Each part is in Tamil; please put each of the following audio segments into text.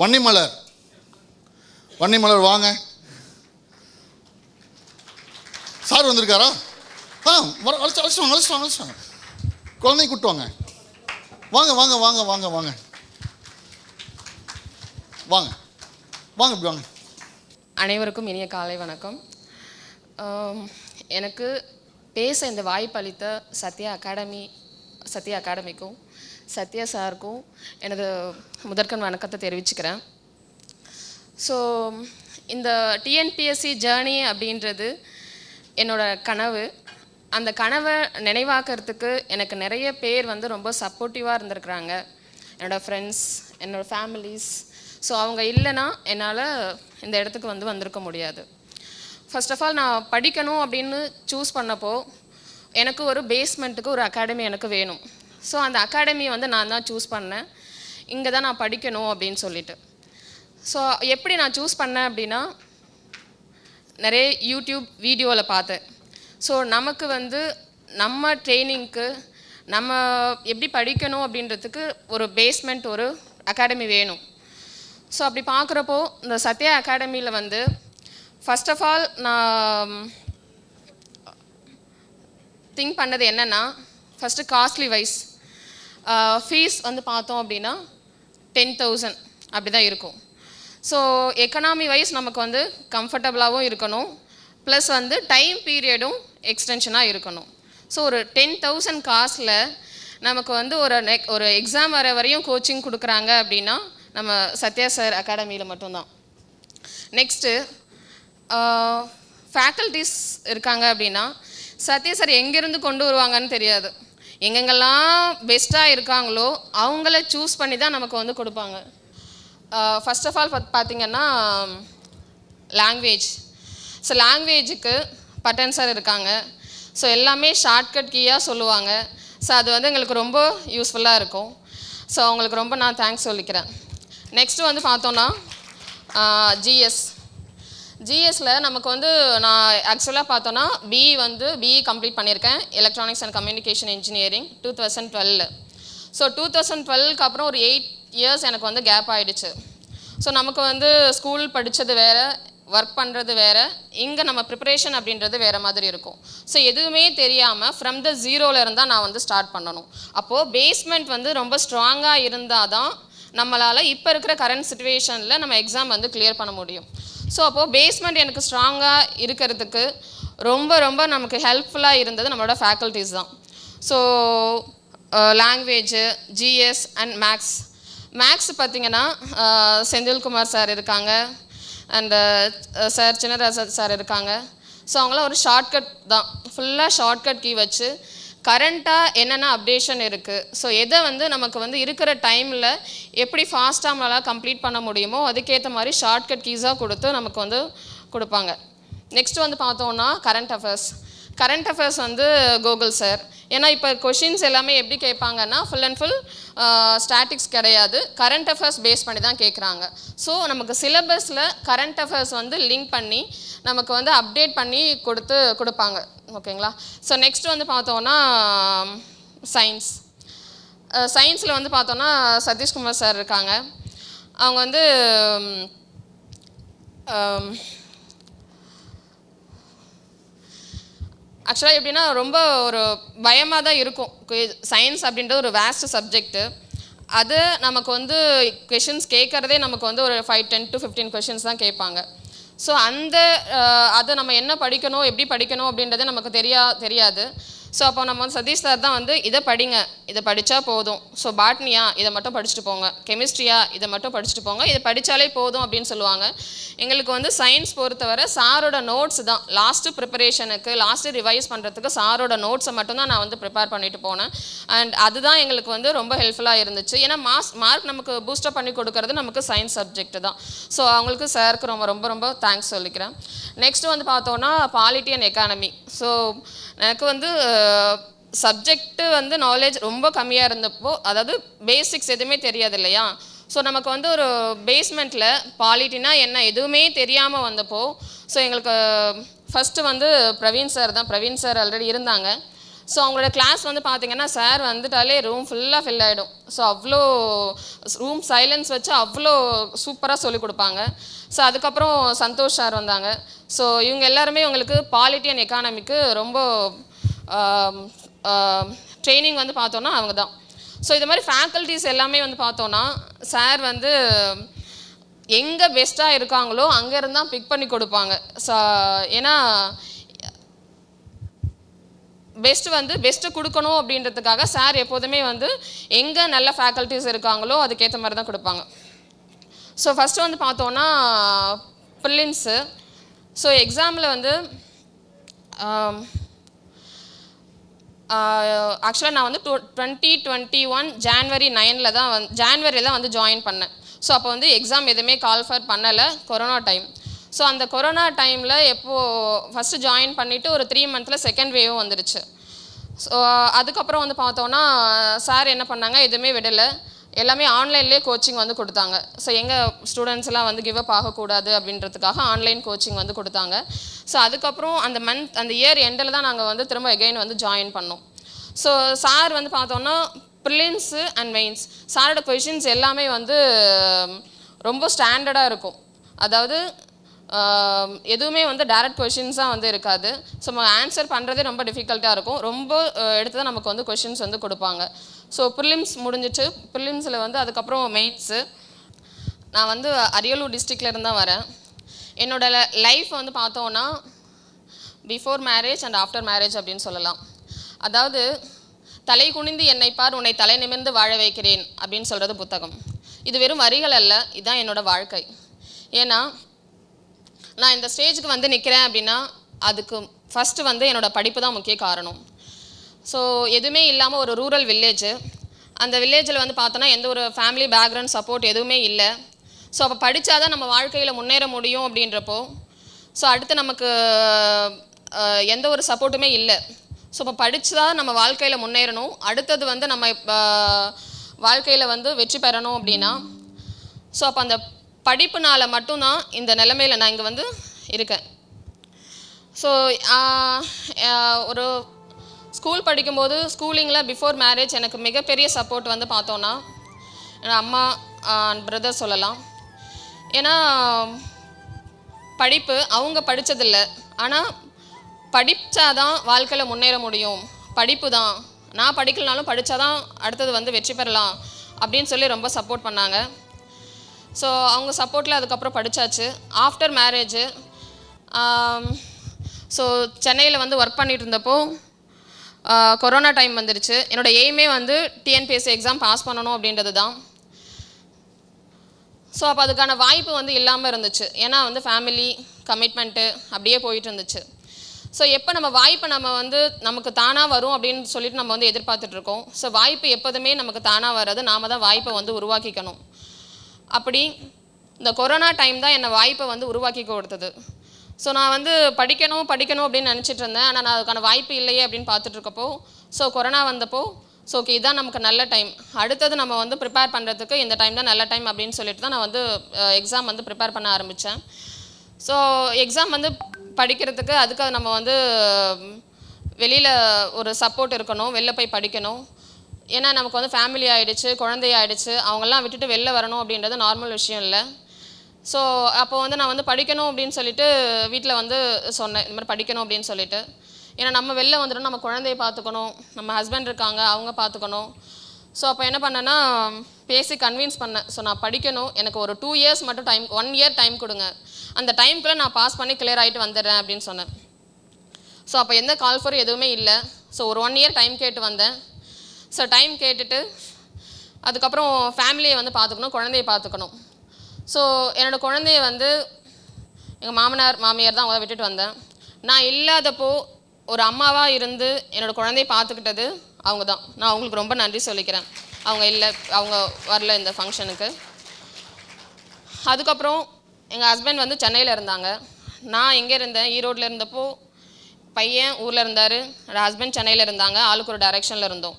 வன்னிமலர். வன்னிமலர் வாங்க. சார் வந்திருக்காரா? ஆ வர அழைச்சி அழைச்சி வாங்க அழைச்சி வாங்க அழைச்சி வாங்க. குழந்தை கூட்டு வாங்க. வாங்க வாங்க வாங்க வாங்க வாங்க. வாங்க. வாங்க இப்படி வாங்க. அனைவருக்கும் இனிய காலை வணக்கம். எனக்கு பேச இந்த வாய்ப்பு அளித்த சத்யா அகாடமி சத்யா அகாடமிக்கும் சத்யா சாருக்கும் எனது முதற்கண் வணக்கத்தை தெரிவிச்சுக்கிறேன். ஸோ இந்த டிஎன்பிஎஸ்சி ஜேர்னி அப்படின்றது என்னோட கனவு. அந்த கனவை நினைவாக்கிறதுக்கு எனக்கு நிறைய பேர் வந்து ரொம்ப சப்போர்ட்டிவாக இருந்திருக்கிறாங்க. என்னோடய ஃப்ரெண்ட்ஸ் என்னோடய ஃபேமிலிஸ் ஸோ அவங்க இல்லைன்னா என்னால் இந்த இடத்துக்கு வந்து வந்திருக்க முடியாது. ஃபர்ஸ்ட் ஆஃப் ஆல் நான் படிக்கணும் அப்படின்னு சூஸ் பண்ணப்போ எனக்கு ஒரு பேஸ்மெண்ட்டுக்கு ஒரு அகாடமி எனக்கு வேணும். ஸோ அந்த அகாடமி வந்து நான் தான் சூஸ் பண்ணேன். இங்கே தான் நான் படிக்கணும் அப்படின்னு சொல்லிட்டு. ஸோ எப்படி நான் சூஸ் பண்ணேன் அப்படின்னா நிறைய யூடியூப் வீடியோவில் பார்த்தேன். ஸோ நமக்கு வந்து நம்ம ட்ரைனிங்க்கு நம்ம எப்படி படிக்கணும் அப்படின்றதுக்கு ஒரு பேஸ்மெண்ட் ஒரு அகாடமி வேணும். ஸோ அப்படி பார்க்குறப்போ இந்த சத்யா அகாடமியில் வந்து ஃபர்ஸ்ட் ஆஃப் ஆல் நான் திங்க் பண்ணது என்னென்னா ஃபஸ்ட்டு காஸ்ட்லி வைஸ் ஃபீஸ் வந்து பார்த்தோம் அப்படின்னா டென் தௌசண்ட் அப்படி தான் இருக்கும். ஸோ எக்கனாமி வைஸ் நமக்கு வந்து கம்ஃபர்டபுளாகவும் இருக்கணும். ப்ளஸ் வந்து டைம் பீரியடும் எக்ஸ்டென்ஷனாக இருக்கணும். ஸோ ஒரு டென் தௌசண்ட் காசில் நமக்கு வந்து ஒரு நெக் ஒரு எக்ஸாம் வர வரையும் கோச்சிங் கொடுக்குறாங்க அப்படின்னா நம்ம சத்யா சார் அகாடமியில் மட்டும்தான். நெக்ஸ்ட்டு ஃபேக்கல்டிஸ் இருக்காங்க அப்படின்னா சத்யா சார் எங்கேருந்து கொண்டு வருவாங்கன்னு தெரியாது. எங்கெங்கெல்லாம் பெஸ்ட்டாக இருக்காங்களோ அவங்கள சூஸ் பண்ணி தான் நமக்கு வந்து கொடுப்பாங்க. ஃபர்ஸ்ட் ஆஃப் ஆல் பார்த்திங்கன்னா லாங்குவேஜ் ஸோ லாங்குவேஜுக்கு பட்டன் சார் இருக்காங்க. ஸோ எல்லாமே ஷார்ட்கட் கீயாக சொல்லுவாங்க. ஸோ அது வந்து எங்களுக்கு ரொம்ப யூஸ்ஃபுல்லாக இருக்கும். ஸோ அவங்களுக்கு ரொம்ப நான் தேங்க்ஸ் சொல்லிக்கிறேன். நெக்ஸ்ட்டு வந்து பார்த்தோன்னா ஜிஎஸ் ஜிஎஸ்ல நமக்கு வந்து நான் ஆக்சுவலாக பார்த்தோன்னா பிஇ வந்து பிஇ கம்ப்ளீட் பண்ணியிருக்கேன். Electronics and communication engineering two thousand twelve so two thousand டுவெல்க்கு அப்புறம் ஒரு எயிட் இயர்ஸ் எனக்கு வந்து கேப் ஆகிடுச்சு ஸோ நமக்கு வந்து ஸ்கூல் படித்தது வேறு ஒர்க் பண்ணுறது வேறு இங்கே நம்ம ப்ரிப்பரேஷன் அப்படின்றது வேறு மாதிரி இருக்கும். ஸோ எதுவுமே தெரியாமல் ஃப்ரம் த ஜீரோவில் இருந்தால் நான் வந்து ஸ்டார்ட் பண்ணணும். அப்போது பேஸ்மெண்ட் வந்து ரொம்ப ஸ்ட்ராங்காக இருந்தால் தான் நம்மளால் இப்போ இருக்கிற கரண்ட் சுச்சுவேஷனில் நம்ம எக்ஸாம் வந்து கிளியர் பண்ண முடியும். ஸோ அப்போது பேஸ்மெண்ட் எனக்கு ஸ்ட்ராங்காக இருக்கிறதுக்கு ரொம்ப ரொம்ப நமக்கு ஹெல்ப்ஃபுல்லாக இருந்தது நம்மளோட ஃபேக்கல்ட்டிஸ் தான். So language GS and maths maths பார்த்தீங்கன்னா uh, செந்தில்குமார் சார் இருக்காங்க. And sir uh, Chinnaraja sir இருக்காங்க. ஸோ அவங்களாம் ஒரு ஷார்ட்கட் தான். ஃபுல்லாக ஷார்ட்கட் கீ வச்சு கரண்ட்டாக என்னென்ன அப்டேஷன் இருக்குது ஸோ எதை வந்து நமக்கு வந்து இருக்கிற டைமில் எப்படி ஃபாஸ்ட்டாக நம்மளால் கம்ப்ளீட் பண்ண முடியுமோ அதுக்கேற்ற மாதிரி ஷார்ட்கட் கீஸாக கொடுத்து நமக்கு வந்து கொடுப்பாங்க. நெக்ஸ்ட் வந்து பார்த்தோன்னா கரண்ட் அஃபேர்ஸ் கரண்ட் அஃபேர்ஸ் வந்து கூகுள் சார் ஏன்னா இப்போ கொஷின்ஸ் எல்லாமே எப்படி கேட்பாங்கன்னா ஃபுல் அண்ட் ஃபுல் ஸ்டாட்டிக்ஸ் கிடையாது. கரண்ட் அஃபேர்ஸ் பேஸ் பண்ணி தான் கேட்குறாங்க. ஸோ நமக்கு சிலபஸில் கரண்ட் அஃபேர்ஸ் வந்து லிங்க் பண்ணி நமக்கு வந்து அப்டேட் பண்ணி கொடுத்து கொடுப்பாங்க. ஓகேங்களா ஸோ நெக்ஸ்ட் வந்து பார்த்தோன்னா சயின்ஸ் சயின்ஸில் வந்து பார்த்தோன்னா சதீஷ்குமார் சார் இருக்காங்க. அவங்க வந்து ஆக்சுவலாக எப்படின்னா ரொம்ப ஒரு பயமாக தான் இருக்கும். சயின்ஸ் அப்படின்றது ஒரு வேஸ்ட் சப்ஜெக்ட்டு அது நமக்கு வந்து கொஷின்ஸ் கேட்குறதே நமக்கு வந்து ஒரு five ten to fifteen questions தான் கேட்பாங்க. ஸோ அந்த அதை நம்ம என்ன படிக்கணும் எப்படி படிக்கணும் அப்படின்றதே நமக்கு தெரியா தெரியாது. ஸோ அப்போ நம்ம வந்து சதீஷ் சார் தான் வந்து இதை படிங்க. இதை படித்தா போதும். ஸோ பாட்னியா இதை மட்டும் படிச்சுட்டு போங்க. கெமிஸ்ட்ரியா இதை மட்டும் படிச்சுட்டு போங்க. இதை படித்தாலே போதும் அப்படின்னு சொல்லுவாங்க. எங்களுக்கு வந்து சயின்ஸ் பொறுத்தவரை சாரோட நோட்ஸ் தான். லாஸ்ட்டு ப்ரிப்பரேஷனுக்கு லாஸ்ட்டு ரிவைஸ் பண்ணுறதுக்கு சாரோட நோட்ஸை மட்டும்தான் நான் வந்து ப்ரிப்பேர் பண்ணிட்டு போனேன். அண்ட் அதுதான் எங்களுக்கு வந்து ரொம்ப ஹெல்ப்ஃபுல்லாக இருந்துச்சு. ஏன்னா மாஸ் மார்க் நமக்கு பூஸ்டப் பண்ணி கொடுக்கறது நமக்கு சயின்ஸ் சப்ஜெக்ட் தான். ஸோ அவங்களுக்கு சாருக்கு ரொம்ப ரொம்ப ரொம்ப தேங்க்ஸ் சொல்லிக்கிறேன். நெக்ஸ்ட் வந்து பார்த்தோன்னா பாலிட்டி அண்ட் எக்கானமி ஸோ எனக்கு வந்து சப்ஜெக்ட்டு வந்து நாலேஜ் ரொம்ப கம்மியாக இருந்தப்போ அதாவது பேசிக்ஸ் எதுவுமே தெரியாது இல்லையா? ஸோ நமக்கு வந்து ஒரு பேஸ்மெண்ட்டில் பாலிட்டினா என்ன எதுவுமே தெரியாமல் வந்தப்போ ஸோ எங்களுக்கு ஃபஸ்ட்டு வந்து பிரவீன் சார் தான். பிரவீன் சார் ஆல்ரெடி இருந்தாங்க. ஸோ அவங்களோட கிளாஸ் வந்து பார்த்தீங்கன்னா சார் வந்துட்டாலே ரூம் ஃபுல்லாக ஃபில் ஆகிடும் ஸோ அவ்வளோ ரூம் சைலன்ஸ் வச்சு அவ்வளோ சூப்பராக சொல்லிக் கொடுப்பாங்க. ஸோ அதுக்கப்புறம் சந்தோஷ் சார் வந்தாங்க. ஸோ இவங்க எல்லாருமே உங்களுக்கு பாலிட்டி அண்ட் எக்கானமிக்கு ரொம்ப ட்ரைனிங் வந்து பார்த்தோன்னா அவங்க தான். ஸோ இது மாதிரி ஃபேக்கல்ட்டிஸ் எல்லாமே வந்து பார்த்தோன்னா சார் வந்து எங்கே பெஸ்ட்டாக இருக்காங்களோ அங்கேருந்து தான் பிக் பண்ணி கொடுப்பாங்க. ஸோ ஏன்னா பெஸ்ட் வந்து பெஸ்ட்டு கொடுக்கணும் அப்படின்றதுக்காக சார் எப்போதுமே வந்து எங்கே நல்ல ஃபேக்கல்ட்டிஸ் இருக்காங்களோ அதுக்கேற்ற மாதிரி தான் கொடுப்பாங்க. ஸோ ஃபஸ்ட்டு வந்து பார்த்தோன்னா பில்லின்ஸு ஸோ எக்ஸாமில் வந்து ஆக்சுவலாக நான் வந்து two twenty twenty one January நைனில் தான் வந்து ஜான்வரியில் தான் வந்து ஜாயின் பண்ணேன். ஸோ அப்போ வந்து எக்ஸாம் எதுவுமே கால்ஃபர் பண்ணலை கொரோனா டைம் ஸோ அந்த கொரோனா டைமில் எப்போது ஃபஸ்ட்டு ஜாயின் பண்ணிவிட்டு ஒரு த்ரீ மந்தில் செகண்ட் வேவும் வந்துடுச்சு ஸோ அதுக்கப்புறம் வந்து பார்த்தோன்னா சார் என்ன பண்ணாங்க? எதுவுமே விடலை. எல்லாமே ஆன்லைன்லேயே கோச்சிங் வந்து கொடுத்தாங்க. ஸோ எங்கள் ஸ்டூடெண்ட்ஸ்லாம் வந்து கிவ் அப் ஆகக்கூடாது அப்படின்றதுக்காக ஆன்லைன் கோச்சிங் வந்து கொடுத்தாங்க. ஸோ அதுக்கப்புறம் அந்த மந்த் அந்த இயர் எண்டில் தான் நாங்கள் வந்து திரும்ப எகைன் வந்து ஜாயின் பண்ணோம். ஸோ சார் வந்து பார்த்தோன்னா ப்ரிலிம்ஸு அண்ட் மெயின்ஸ் சாரோட கொஷின்ஸ் எல்லாமே வந்து ரொம்ப ஸ்டாண்டர்டாக இருக்கும். அதாவது எதுவுமே வந்து டேரக்ட் கொஷின்ஸாக வந்து இருக்காது. ஸோ நம்ம ஆன்சர் பண்ணுறதே ரொம்ப டிஃபிகல்ட்டாக இருக்கும். ரொம்ப எடுத்து தான் நமக்கு வந்து கொஷின்ஸ் வந்து கொடுப்பாங்க. ஸோ ப்ரிலிம்ஸ் முடிஞ்சிச்சு. ப்ரிலிம்ஸில் வந்து அதுக்கப்புறம் மெயின்ஸு நான் வந்து அரியலூர் டிஸ்ட்ரிக்ட்லேருந்து தான் வரேன். என்னோட லைஃப் வந்து பார்த்தோன்னா before marriage and after marriage அப்படின்னு சொல்லலாம். அதாவது தலை குனிந்து என்னை பார் உன்னை தலை நிமிர்ந்து வாழ வைக்கிறேன் அப்படின்னு சொல்கிறது புத்தகம். இது வெறும் வரிகள் அல்ல. இதுதான் என்னோடய வாழ்க்கை. ஏன்னா நான் இந்த ஸ்டேஜுக்கு வந்து நிற்கிறேன் அப்படின்னா அதுக்கு ஃபஸ்ட்டு வந்து என்னோட படிப்பு தான் முக்கிய காரணம். ஸோ எதுவுமே இல்லாமல் ஒரு ரூரல் வில்லேஜு அந்த வில்லேஜில் வந்து பார்த்தோன்னா எந்த ஒரு ஃபேமிலி பேக்ரவுண்ட் சப்போர்ட் எதுவுமே இல்லை. ஸோ அப்போ படித்தா தான் நம்ம வாழ்க்கையில் முன்னேற முடியும் அப்படின்றப்போ ஸோ அடுத்து நமக்கு எந்த ஒரு சப்போர்ட்டுமே இல்லை. ஸோ இப்போ படித்து தான் நம்ம வாழ்க்கையில் முன்னேறணும். அடுத்தது வந்து நம்ம வாழ்க்கையில் வந்து வெற்றி பெறணும் அப்படின்னா ஸோ அப்போ அந்த படிப்புனால் மட்டும்தான் இந்த நிலமையில் நான் இங்கே வந்து இருக்கேன். ஸோ ஒரு ஸ்கூல் படிக்கும்போது ஸ்கூலிங்கில் பிஃபோர் மேரேஜ் எனக்கு மிகப்பெரிய சப்போர்ட் வந்து பார்த்தோன்னா என் அம்மா அண்ட் பிரதர் சொல்லலாம். ஏன்னா படிப்பு அவங்க படித்ததில்ல ஆனால் படித்தாதான் வாழ்க்கையில் முன்னேற முடியும். படிப்பு தான். நான் படிக்கலனாலும் படித்தாதான் அடுத்தது வந்து வெற்றி பெறலாம் அப்படின்னு சொல்லி ரொம்ப சப்போர்ட் பண்ணாங்க. ஸோ அவங்க சப்போர்ட்டில் அதுக்கப்புறம் படித்தாச்சு ஆஃப்டர் மேரேஜு ஸோ um, சென்னையில் வந்து ஒர்க் பண்ணிட்டு இருந்தப்போ uh, கொரோனா டைம் வந்துருச்சு. என்னோட எய்மே வந்து டிஎன்பிஎஸ்சி எக்ஸாம் பாஸ் பண்ணணும் அப்படின்றது தான். ஸோ அப்போ அதுக்கான வாய்ப்பு வந்து இல்லாமல் இருந்துச்சு. ஏன்னா வந்து ஃபேமிலி கமிட்மெண்ட்டு அப்படியே போயிட்டு இருந்துச்சு. ஸோ எப்போ நம்ம வாய்ப்பை நம்ம வந்து நமக்கு தானாக வரும் அப்படின்னு சொல்லிட்டு நம்ம வந்து எதிர்பார்த்துட்ருக்கோம் ஸோ வாய்ப்பு எப்போதுமே நமக்கு தானாக வராது. நாம் தான் வாய்ப்பை வந்து உருவாக்கிக்கணும். அப்படி இந்த கொரோனா டைம் தான் என்னை வாய்ப்பை வந்து உருவாக்கி கொடுத்தது. ஸோ நான் வந்து படிக்கணும் படிக்கணும் அப்படின்னு நினச்சிட்டு இருந்தேன். ஆனால் நான் அதுக்கான வாய்ப்பு இல்லையே அப்படின்னு பார்த்துட்ருக்கப்போ ஸோ கொரோனா வந்தப்போ ஸோ ஓகே இதான் நமக்கு நல்ல டைம். அடுத்தது நம்ம வந்து ப்ரிப்பேர் பண்ணுறதுக்கு இந்த டைம் தான் நல்ல டைம் அப்படின்னு சொல்லிட்டு தான் நான் வந்து எக்ஸாம் வந்து ப்ரிப்பேர் பண்ண ஆரம்பித்தேன் ஸோ எக்ஸாம் வந்து படிக்கிறதுக்கு அதுக்கு நம்ம வந்து வெளியில் ஒரு சப்போர்ட் இருக்கணும் வெளில போய் படிக்கணும். ஏன்னா நமக்கு வந்து ஃபேமிலி ஆகிடுச்சு குழந்தையாயிடுச்சு அவங்கெல்லாம் விட்டுட்டு வெளில வரணும் அப்படின்றது நார்மல் விஷயம் இல்லை. ஸோ அப்போ வந்து நான் வந்து படிக்கணும் அப்படின்னு சொல்லிட்டு வீட்டில் வந்து சொன்னேன். இந்த மாதிரி படிக்கணும் அப்படின்னு சொல்லிட்டு. ஏன்னா நம்ம வெளில வந்துட்டோம் நம்ம குழந்தைய பார்த்துக்கணும் நம்ம ஹஸ்பண்ட் இருக்காங்க அவங்க பார்த்துக்கணும். ஸோ அப்போ என்ன பண்ணேன்னா பேசி கன்வின்ஸ் பண்ணேன். ஸோ நான் படிக்கணும். எனக்கு ஒரு டூ இயர்ஸ் மட்டும் டைம் ஒன் இயர் டைம் கொடுங்க. அந்த டைம்குள்ளே நான் பாஸ் பண்ணி கிளியர் ஆகிட்டு வந்துடுறேன் அப்படின்னு சொன்னேன். ஸோ அப்போ எந்த கால் ஃபார் எதுவுமே இல்லை. ஸோ ஒரு ஒன் இயர் டைம் கேட்டு வந்தேன். ஸோ டைம் கேட்டுட்டு அதுக்கப்புறம் ஃபேமிலியை வந்து பார்த்துக்கணும் குழந்தைய பார்த்துக்கணும். ஸோ என்னோடய குழந்தைய வந்து எங்கள் மாமனார் மாமியார் தான் அவங்க விட்டுட்டு வந்தேன். நான் இல்லாதப்போ ஒரு அம்மாவாக இருந்து என்னோடய குழந்தைய பார்த்துக்கிட்டது அவங்க தான். நான் அவங்களுக்கு ரொம்ப நன்றி சொல்லிக்கிறேன். அவங்க இல்லை அவங்க வரல இந்த ஃபங்க்ஷனுக்கு அதுக்கப்புறம் எங்கள் ஹஸ்பண்ட் வந்து சென்னையில் இருந்தாங்க. நான் எங்கே இருந்தேன். ஈரோட்டில் இருந்தப்போ பையன் ஊரில் இருந்தார். என்னோடய ஹஸ்பண்ட் சென்னையில் இருந்தாங்க. ஆளுக்கு ஒரு டைரெக்ஷனில் இருந்தோம்.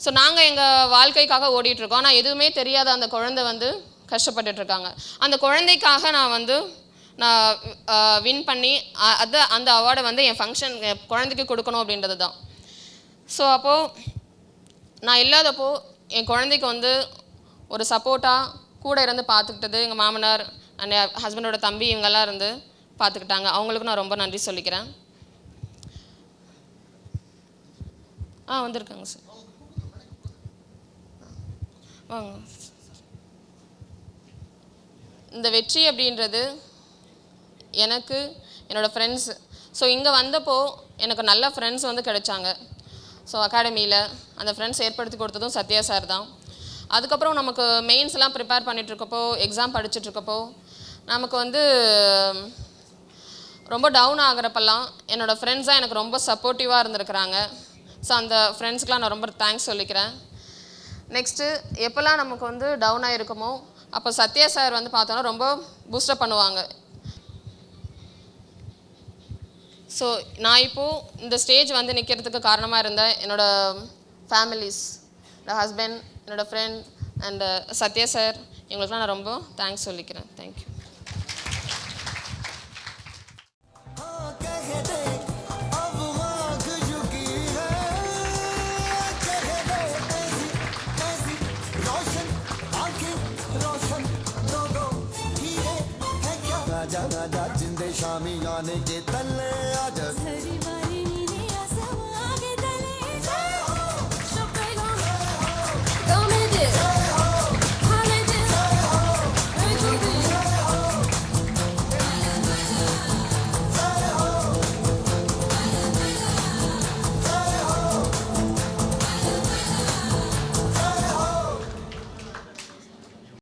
ஸோ நாங்கள் எங்கள் வாழ்க்கைக்காக ஓடிட்டுருக்கோம். ஆனால் எதுவுமே தெரியாத அந்த குழந்தை வந்து கஷ்டப்பட்டுட்ருக்காங்க அந்த குழந்தைக்காக நான் வந்து நான் வின் பண்ணி அ- அது அந்த அவார்டை வந்து என் ஃபங்க்ஷன் குழந்தைக்கு கொடுக்கணும் அப்படின்றது தான் ஸோ அப்போது நான் இல்லாதப்போ என் குழந்தைக்கு வந்து ஒரு சப்போர்ட்டாக கூட இருந்து பார்த்துக்கிட்டது எங்கள் மாமனார் அண்ட் ஹஸ்பண்டோட தம்பி இவங்கெல்லாம் இருந்து பார்த்துக்கிட்டாங்க அவங்களுக்கு நான் ரொம்ப நன்றி சொல்லிக்கிறேன். ஆ வந்திருக்காங்க சார் வாங்க இந்த வெற்றி அப்படின்றது எனக்கு என்னோடய ஃப்ரெண்ட்ஸ் ஸோ இங்கே வந்தப்போ எனக்கு நல்ல ஃப்ரெண்ட்ஸ் வந்து கிடைச்சாங்க. ஸோ அகாடமியில் அந்த ஃப்ரெண்ட்ஸ் ஏற்படுத்தி கொடுத்ததும் சத்யா சார் தான். அதுக்கப்புறம் நமக்கு மெயின்ஸ்லாம் ப்ரிப்பேர் பண்ணிகிட்ருக்கப்போ எக்ஸாம் படிச்சுட்ருக்கப்போ நமக்கு வந்து ரொம்ப டவுன் ஆகிறப்பெல்லாம் என்னோடய ஃப்ரெண்ட்ஸ் தான் எனக்கு ரொம்ப சப்போர்ட்டிவாக இருந்திருக்கிறாங்க. ஸோ அந்த ஃப்ரெண்ட்ஸ்க்கெலாம் நான் ரொம்ப தேங்க்ஸ் சொல்லிக்கிறேன். நெக்ஸ்ட்டு எப்போல்லாம் நமக்கு வந்து டவுன் ஆகிருக்குமோ அப்போ சத்யா சார் வந்து பார்த்தோன்னா ரொம்ப பூஸ்டப் பண்ணுவாங்க. ஸோ நான் இப்போது இந்த ஸ்டேஜ் வந்து நிற்கிறதுக்கு காரணமாக இருந்த என்னோடய ஃபேமிலிஸ் என்னோட ஹஸ்பண்ட் என்னோடய ஃப்ரெண்ட் அண்டு சத்யா சார் இவங்களுக்குலாம் நான் ரொம்ப தேங்க்ஸ் சொல்லிக்கிறேன். தேங்க்யூ